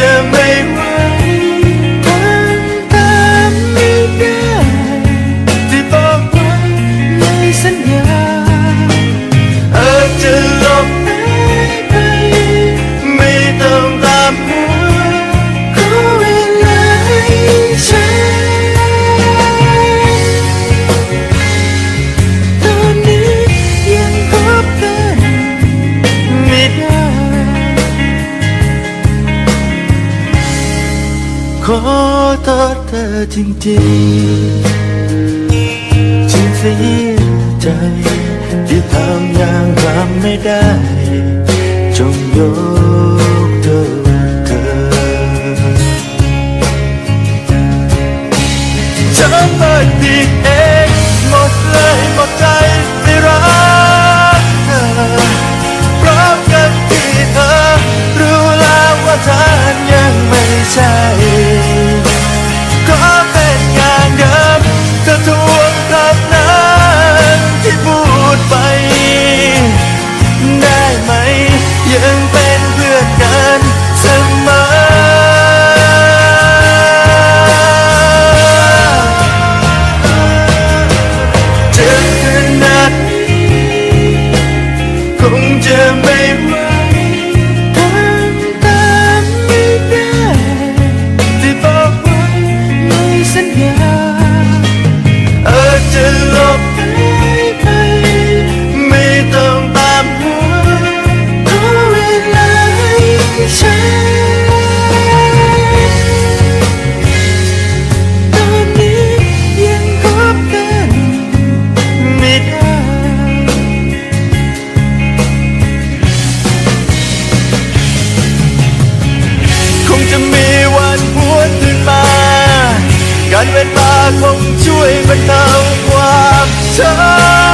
着美味。 โทษเธอจริงๆฉันเสียใจที่ทำอย่างทำไม่ได้ จงยกโทษเธอฉันเปิดติดเองหมดเลยหมดใจ การเวลาคงช่วยบรรเทาความเศร้า